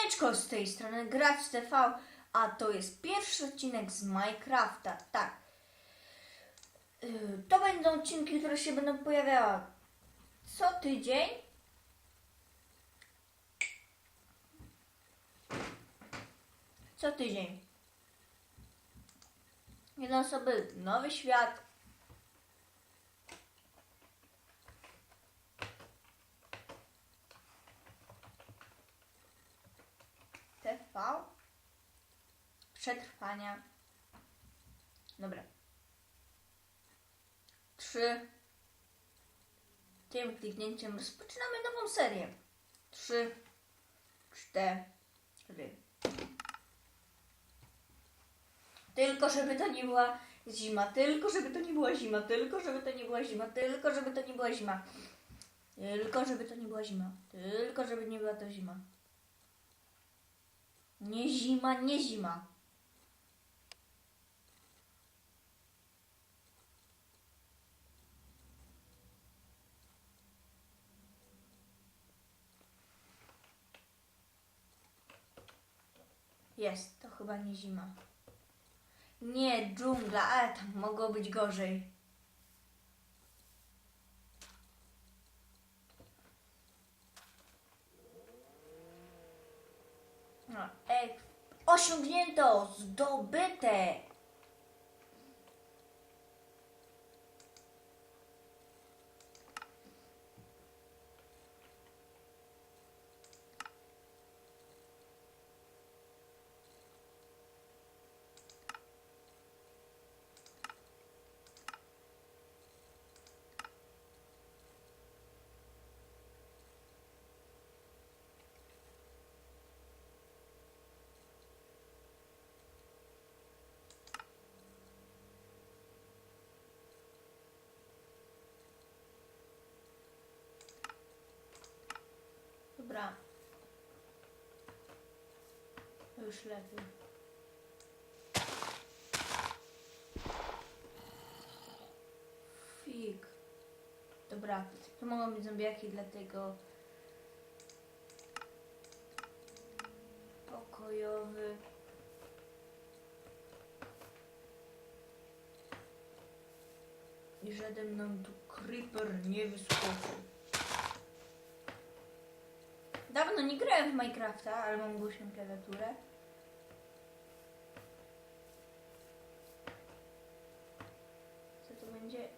Siemaneczko z tej strony Gracz TV, a to jest pierwszy odcinek z Minecrafta, tak. Yy, To będą odcinki, które się będą pojawiały co tydzień. Co tydzień. Jedne osoby, nowy świat. TV. Przetrwania. Dobra. Trzy. Tym kliknięciem rozpoczynamy nową serię. Trzy. Cztery. Tylko żeby to nie była zima, tylko żeby to nie była zima, tylko żeby to nie była zima, tylko żeby to nie była zima. Tylko żeby to nie była zima. Tylko żeby nie była to zima. Nie zima, nie zima. Jest, to chyba nie zima. Nie, dżungla, ale tam mogło być gorzej. No, ej, osiągnięto, zdobyte. Dobra. Już lepiej. Dobra, to mogą być zombiaki, dlatego pokojowy. I żaden nam tu creeper nie wyskoczył. Dawno nie grałem w Minecrafta, ale mam głośną klawiaturę. Co to będzie?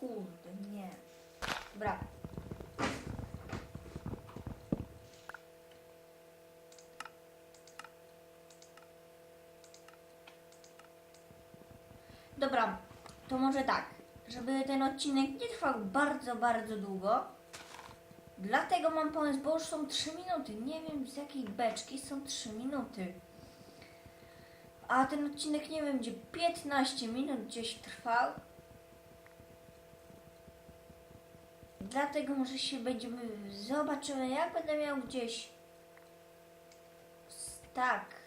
Kurde, nie. Dobra. Dobra, to może tak, żeby ten odcinek nie trwał bardzo, bardzo długo, Dlatego mam pomysł, bo już są 3 minuty. Nie wiem z jakiej beczki są 3 minuty. A ten odcinek nie wiem, gdzie 15 minut gdzieś trwał. Dlatego może się będziemy. Zobaczymy, jak będę miał gdzieś. Tak.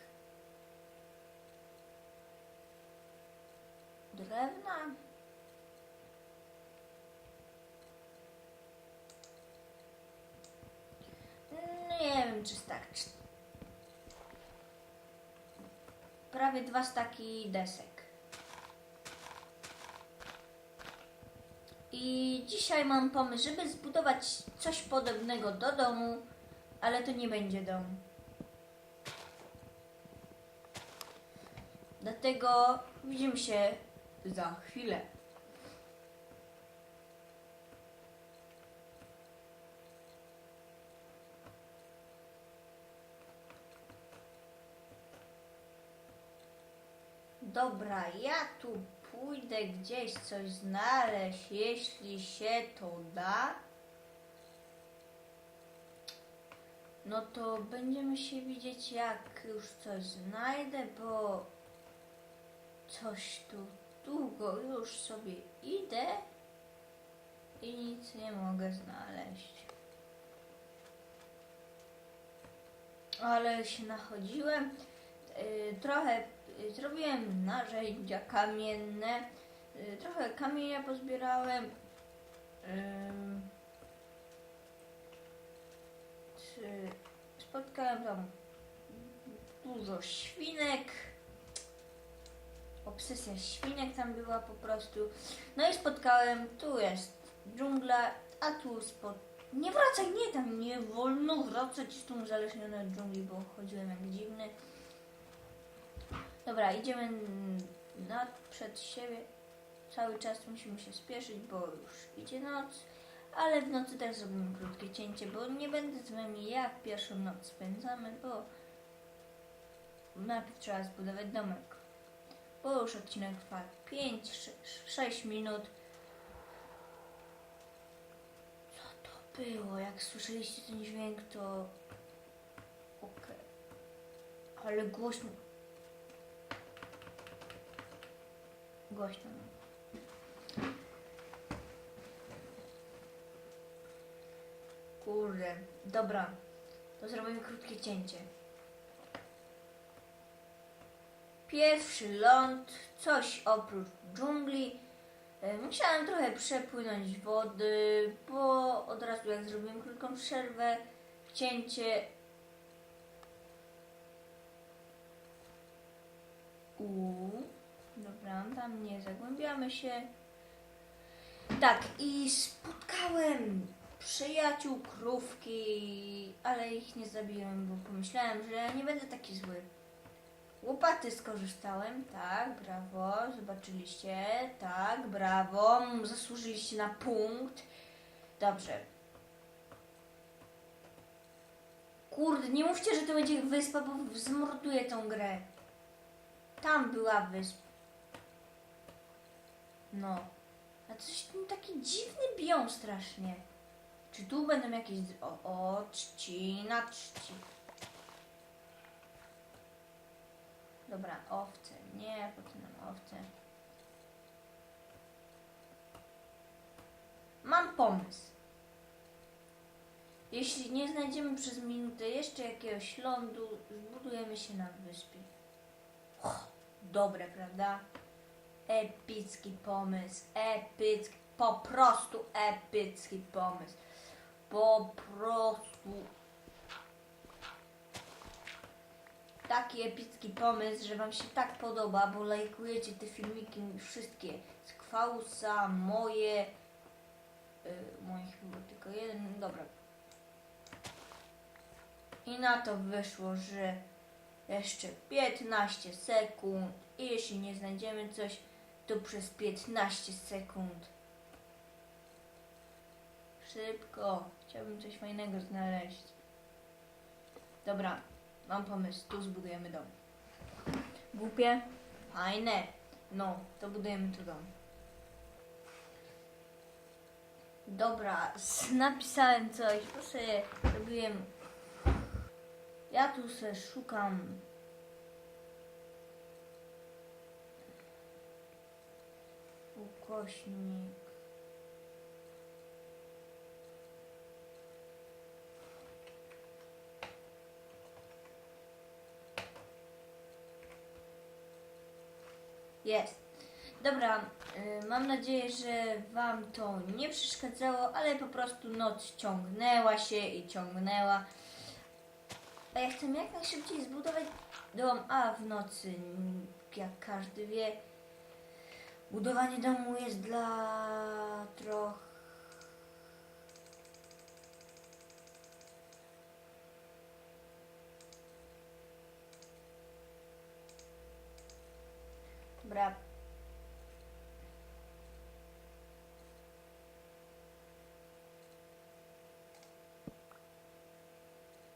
Drewna. No nie wiem, czy starczy. Prawie dwa staki desek. I dzisiaj mam pomysł, żeby zbudować coś podobnego do domu, ale to nie będzie dom. Dlatego widzimy się za chwilę. Dobra, ja tu pójdę gdzieś coś znaleźć, jeśli się to da. No to będziemy się widzieć, jak już coś znajdę, bo coś tu długo już sobie idę i nic nie mogę znaleźć. Ale się nachodziłem. Yy, trochę yy, zrobiłem narzędzia kamienne. Yy, trochę kamienia pozbierałem. Spotkałem tam dużo świnek. Obsesja świnek tam była po prostu. No i spotkałem, tu jest dżungla, a tu spod... Nie wracaj, nie tam, nie wolno wracać z tą uzależniony od dżungli, bo chodziłem jak dziwny. Dobra, idziemy na, przed siebie. Cały czas musimy się spieszyć, bo już idzie noc. Ale w nocy też zrobimy krótkie cięcie, bo nie będę z wami jak pierwszą noc spędzamy, bo najpierw trzeba zbudować domek. Bo już odcinek trwa 5-6 minut. Co to było? Jak słyszeliście ten dźwięk, to... Okej. Ale głośno. Głośno. Kurde. Dobra. To zrobimy krótkie cięcie. Pierwszy ląd, coś oprócz dżungli. E, Musiałem trochę przepłynąć wody, bo od razu jak zrobiłem krótką przerwę, cięcie. Uuu, dobra, tam nie zagłębiamy się. Tak, i spotkałem przyjaciół krówki, ale ich nie zabiłem, bo pomyślałem, że nie będę taki zły. Łopaty skorzystałem, tak, brawo, zobaczyliście, tak, brawo, zasłużyliście na punkt. Dobrze. Kurde, nie mówcie, że to będzie wyspa, bo zmorduję tą grę. Tam była wyspa. No. A coś tam taki dziwny biom strasznie. Czy tu będą jakieś... O, o trzcina, trzci. Dobra, owce. Nie, po co nam owce? Mam pomysł. Jeśli nie znajdziemy przez minutę jeszcze jakiegoś lądu, zbudujemy się na wyspie. Dobre, prawda? Epicki pomysł. Epicki. Po prostu epicki pomysł. Po prostu taki epicki pomysł, że Wam się tak podoba, bo lajkujecie te filmiki wszystkie z Kwausa, moje, yy, moich było tylko jeden, dobra. I na to wyszło, że jeszcze 15 sekund i jeśli nie znajdziemy coś, to przez 15 sekund. Szybko, chciałbym coś fajnego znaleźć. Dobra, Mam pomysł, tu zbudujemy dom. Głupie? Fajne. No, to budujemy tu dom. Dobra, napisałem coś, bo sobie robiłem... Ja tu se szukam... Ukośnik... Jest. Dobra, y, mam nadzieję, że Wam to nie przeszkadzało, ale po prostu noc ciągnęła się i ciągnęła. A ja chcę jak najszybciej zbudować dom, a w nocy, jak każdy wie, budowanie domu jest dla trochę. Dobra.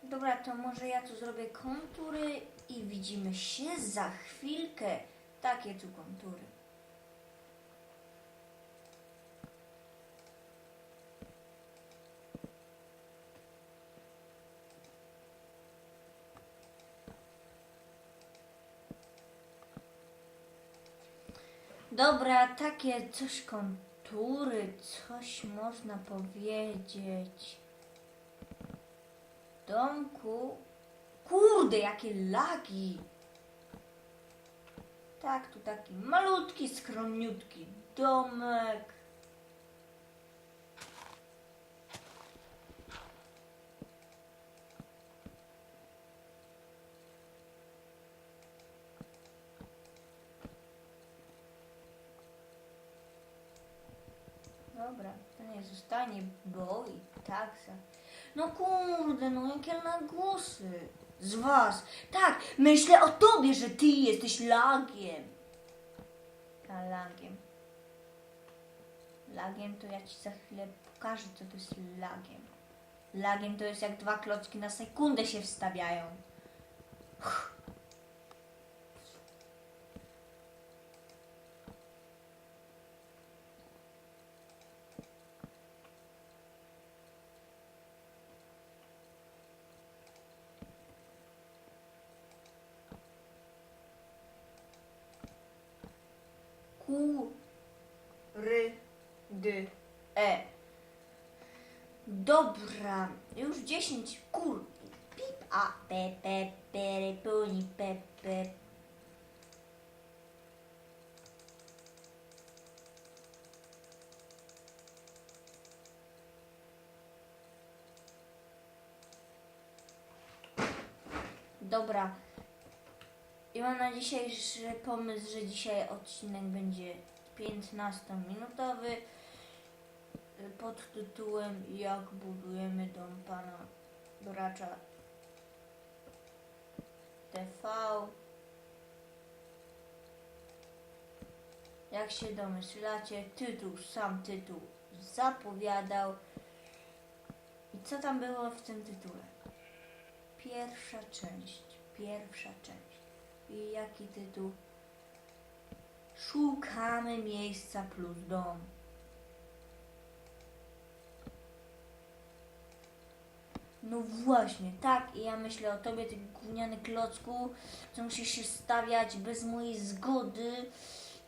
Dobra, to może ja tu zrobię kontury i widzimy się za chwilkę. Takie tu kontury. Dobra, takie coś kontury, coś można powiedzieć. Domku. Kurde, jakie lagi. Tak, tu taki malutki, skromniutki domek. Dobra, to nie zostanie, bo i tak za... No kurde, no jakie nagłosy z was. Tak, myślę o tobie, że ty jesteś lagiem. A lagiem. Lagiem to ja ci za chwilę pokażę, co to jest lagiem. Lagiem to jest jak dwa klocki na sekundę się wstawiają. Ku, ry, dy, e. Dobra, już 10 kur. Pip, a, pe, pe, pere, pe, pe. Dobra. I mam na dzisiejszy pomysł, że dzisiaj odcinek będzie 15-minutowy y, pod tytułem Jak budujemy dom pana Doracza TV. Jak się domyślacie, tytuł, sam tytuł zapowiadał. I co tam było w tym tytule? Pierwsza część, pierwsza część. I jaki tytuł? Szukamy miejsca plus dom. No właśnie, tak. I ja myślę o tobie, ty gówniany klocku, co musisz się stawiać bez mojej zgody.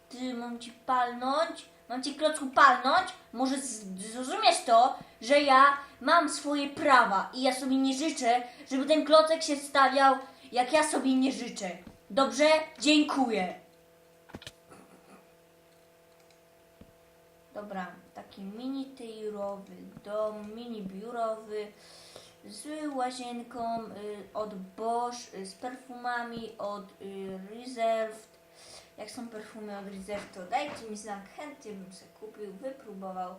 Ty, mam ci palnąć? Mam ci klocku palnąć? Może zrozumiesz to, że ja mam swoje prawa i ja sobie nie życzę, żeby ten klocek się stawiał, jak ja sobie nie życzę. Dobrze? Dziękuję. Dobra, taki mini tyrowy dom, mini biurowy z łazienką y, od Bosch, y, z perfumami od y, Reserved. Jak są perfumy od Reserved, to dajcie mi znak, chętnie bym sobie kupił, wypróbował.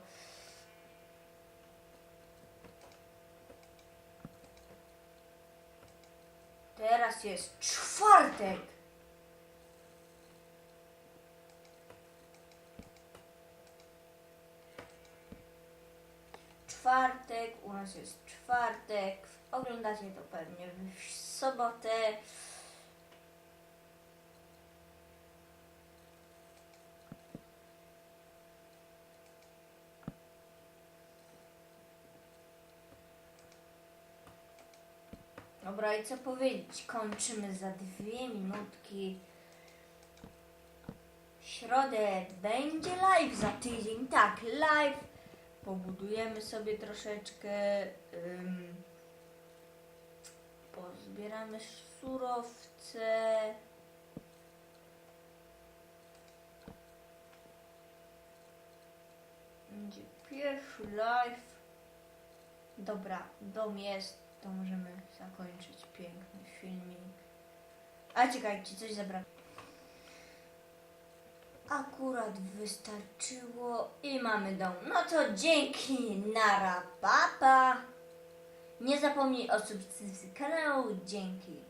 Teraz jest czwartek. Czwartek, u nas jest czwartek. Oglądacie to pewnie w sobotę. Dobra, i co powiedzieć? Kończymy za dwie minutki. W środę będzie live za tydzień. Tak, live. Pobudujemy sobie troszeczkę. Pozbieramy surowce. Będzie pierwszy live. Dobra, dom jest, to możemy zakończyć piękny filmik. A czekajcie, coś zabrakło. Akurat wystarczyło i mamy dom. No to dzięki, nara, papa. Nie zapomnij o subskrypcji kanału, dzięki.